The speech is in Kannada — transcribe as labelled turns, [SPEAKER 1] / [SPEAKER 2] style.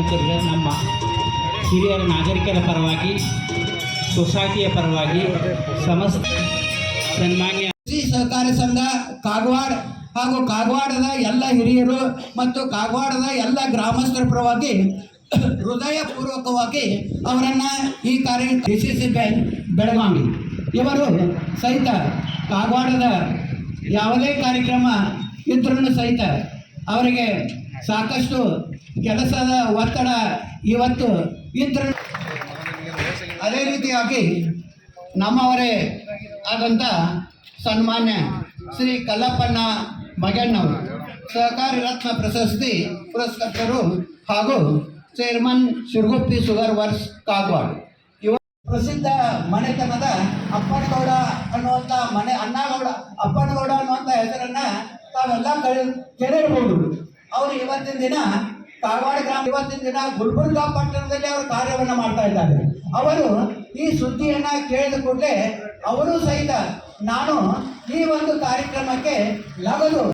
[SPEAKER 1] ಸಂಘಟಕರಿಗೆ ನಮ್ಮ ಹಿರಿಯರ ನಾಗರಿಕರ ಪರವಾಗಿ, ಸೊಸೈಟಿಯ ಪರವಾಗಿ ಸಮಸ್ತ ಸನ್ಮಾನ್ಯ
[SPEAKER 2] ಕೃಷಿ ಸಹಕಾರಿ ಸಂಘ ಕಾಗವಾಡ ಹಾಗೂ ಕಾಗವಾಡದ ಎಲ್ಲ ಹಿರಿಯರು ಮತ್ತು ಕಾಗವಾಡದ ಎಲ್ಲ ಗ್ರಾಮಸ್ಥರ ಪರವಾಗಿ ಹೃದಯಪೂರ್ವಕವಾಗಿ ಅವರನ್ನು ಈ ಕಾರ್ಯ D C C bank Belagavi. ಇವರು ಸಹಿತ ಕಾಗವಾಡದ ಯಾವುದೇ ಕಾರ್ಯಕ್ರಮ ಇದ್ರೂ ಸಹಿತ ಅವರಿಗೆ ಸಾಕಷ್ಟು ಕೆಲಸದ ಒತ್ತಡ ಇವತ್ತು ಇದ್ರ ಅದೇ ರೀತಿಯಾಗಿ ನಮ್ಮವರೇ ಆದಂಥ ಸನ್ಮಾನ್ಯ ಶ್ರೀ ಕಲ್ಲಪ್ಪಣ್ಣ ಮಗಣ್ಣವರು, ಸಹಕಾರಿ ರತ್ನ ಪ್ರಶಸ್ತಿ ಪುರಸ್ಕರ್ತರು ಹಾಗೂ chairman Shirguppi sugar works Kagwad. ಇವ ಪ್ರಸಿದ್ಧ ಮನೆತನದ ಅಪ್ಪನಗೌಡ ಅನ್ನುವಂಥ ಮನೆ ಅಣ್ಣಗೌಡ ಅಪ್ಪನಗೌಡ ಅನ್ನುವಂಥ ಹೆಸರನ್ನ ತಾವೆಲ್ಲ ಕೇಳಿರಬಹುದು ಅವರು ಇವತ್ತಿನ ದಿನ ಕಾಗವಾಡ ಗ್ರಾಮ, ಇವತ್ತಿನ ದಿನ ಗುಲ್ಬರ್ಗಾ ಪಟ್ಟಣದಲ್ಲಿ ಅವರು ಕಾರ್ಯವನ್ನು ಮಾಡ್ತಾ ಇದ್ದಾರೆ. ಅವರು ಈ ಸುದ್ದಿಯನ್ನ ಕೇಳಿದ ಕೂಡಲೇ ಅವರು ಸಹಿತ, ನಾನು ಈ ಒಂದು ಕಾರ್ಯಕ್ರಮಕ್ಕೆ ಲಗದು.